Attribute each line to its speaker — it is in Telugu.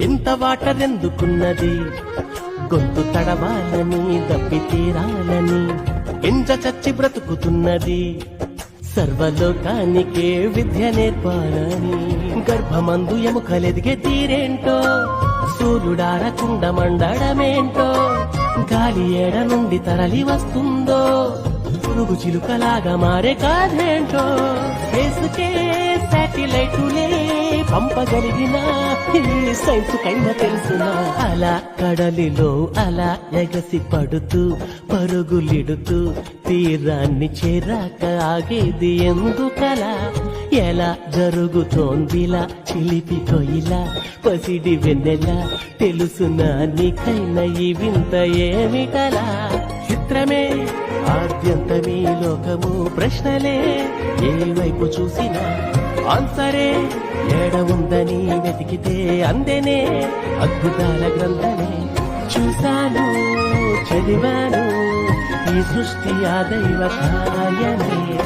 Speaker 1: ఎంత వాటర్ ఎందుకున్నది? గొంతు తడవాలని దప్పి తీరాలని ఎంచ చచ్చి బ్రతుకుతున్నది. సర్వలోకానికే విద్య నేర్పాలని గర్భమందు ఎముకలెదిగే తీరేంటో? సూర్యుడారకుండా మండడమేంటో? గాలి ఏడ నుండి తరలి వస్తుందో? పురుగు చిలుకలాగా మారే కాదేంటో వేసుకే పంపగలిగిన ఈ సైన్స్ తెలిసిన తెలుసునా? అలా కడలిలో అలా ఎగసి పడుతూ పరుగులిడుతూ తీరాన్ని చేరాక ఆగేది ఎందుకలా? ఎలా జరుగుతోందిలా చిలిపి కొయిలా పసిడి వెన్నెల తెలుసునా నీకైనా ఈ వింత ఏమిటలా? చిత్రమే ఆద్యంతమీ లోకము ప్రశ్నలే ఏ వైపు చూసినా ఆన్సరే. ఏడ ఉందని వెతికితే అందెనే. అద్భుతాల గ్రంథమే. చూశాను చదివాను. ఈ సృష్టి ఆ దైవ కార్యమే.